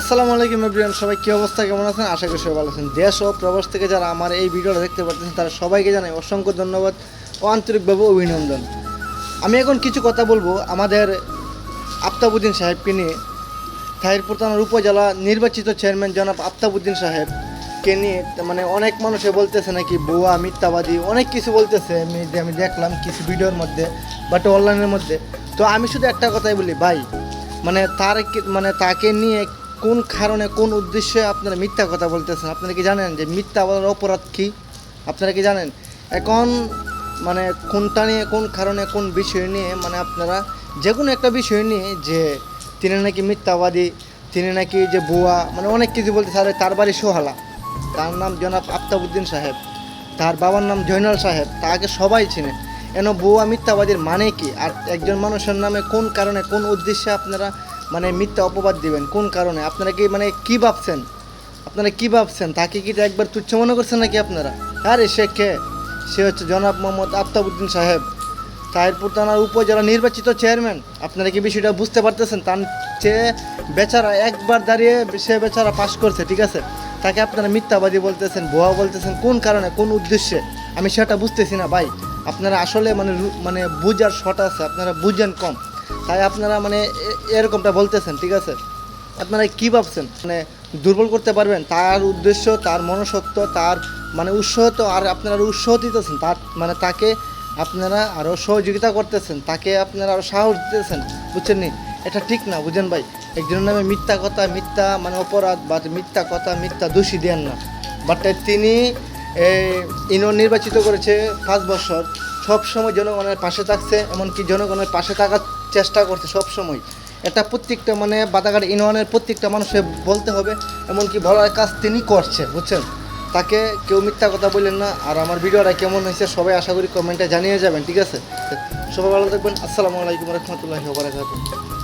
আসসালামু আলাইকুম এভরিওয়ান, সবাই কী অবস্থা, কেমন আছেন? আশা করি সবাই ভালো আছেন। দেশ ও প্রবাস থেকে যারা আমার এই ভিডিওটা দেখতে পাচ্ছেন তারা সবাইকে জানাই অসংখ্য ধন্যবাদ ও আন্তরিকভাবে অভিনন্দন। আমি এখন কিছু কথা বলব আমাদের আফতাবুদ্দিন সাহেবকে নিয়ে। তাহিরপুর থানার উপজেলা নির্বাচিত চেয়ারম্যান জনাব আফতাবুদ্দিন সাহেবকে নিয়ে মানে অনেক মানুষে বলতেছে নাকি বুয়া মিথ্যাবাদী, অনেক কিছু বলতেছে। আমি যে আমি দেখলাম কিছু ভিডিওর মধ্যে বাট অনলাইনের মধ্যে। তো আমি শুধু একটা কথাই বলি, ভাই মানে তার মানে তাকে নিয়ে কোন কারণে, কোন উদ্দেশ্যে আপনারা মিথ্যা কথা বলতেছেন? আপনারা কি জানেন যে মিথ্যা বলার অপরাধ কী? আপনারা কি জানেন? এখন মানে কোনটা নিয়ে, কোন কারণে, কোন বিষয় নিয়ে মানে আপনারা যে কোনো একটা বিষয় নিয়ে যে তিনি নাকি মিথ্যাবাদী, তিনি নাকি যে বুয়া মানে অনেক কিছু বলতে তাহলে তার বাড়ি সোহালা। তার নাম জনাব আফতাবুদ্দিন সাহেব। তার বাবার নাম জয়নাল সাহেব। তাকে সবাই চিনে। এন বুয়া মিথ্যাবাদীর মানে কি? আর একজন মানুষের নামে কোন কারণে, কোন উদ্দেশ্যে আপনারা মানে মিথ্যা অপবাদ দিবেন? কোন কারণে? আপনারা কি মানে কি ভাবছেন? আপনারা কি ভাবছেন? তাকে কি একবার তুচ্ছ মনে করছেন নাকি আপনারা? আরে সে কে? সে হচ্ছে জনাব মোহাম্মদ আফতাবুদ্দিন সাহেব। তাহিরপুর থানার উপজেলা নির্বাচিত চেয়ারম্যান। আপনারা কি বিষয়টা বুঝতে পারতেছেন? তার চেয়ে বেচারা একবার দাঁড়িয়ে সে বেচারা পাশ করছে, ঠিক আছে? তাকে আপনারা মিথ্যাবাদী বলতেছেন, ভুয়া বলতেছেন, কোন কারণে, কোন উদ্দেশ্যে? আমি সেটা বুঝতেছি না, ভাই। আপনারা আসলে মানে মানে বুঝার শট আছে, আপনারা বুঝেন কম। তাই আপনারা মানে এরকমটা বলতেছেন, ঠিক আছে? আপনারা কি ভাবছেন? মানে দুর্বল করতে পারবেন, তার উদ্দেশ্য, তার মনসত্ব তার মানে উৎসাহ তো আর আপনারা উৎসাহ দিতেছেন, তার মানে তাকে আপনারা আরও সহযোগিতা করতেছেন, তাকে আপনারা আরও সাহস দিতেছেন, বুঝছেন নি? এটা ঠিক না, বুঝেন ভাই? একজনের নামে মিথ্যা কথা, মিথ্যা মানে অপরাধ বা মিথ্যা কথা, মিথ্যা দোষী দেন না। বাট তিনি ইনো নির্বাচিত করেছে পাঁচ বছর, সবসময় জনগণের পাশে থাকছে, এমনকি জনগণের পাশে থাকার চেষ্টা করছে সবসময়। এটা প্রত্যেকটা মানে বাদাঘাট ইউনিয়নের প্রত্যেকটা মানুষের বলতে হবে, এমনকি ভালো কাজ তিনি করছে, বুঝছেন? তাকে কেউ মিথ্যা কথা বললেন না। আর আমার ভিডিওটা কেমন হয়েছে সবাই আশা করি কমেন্টে জানিয়ে যাবেন, ঠিক আছে? সবাই ভালো থাকবেন। আসসালামু আলাইকুম রহমতুল্লাহি ওবরাকাতুহ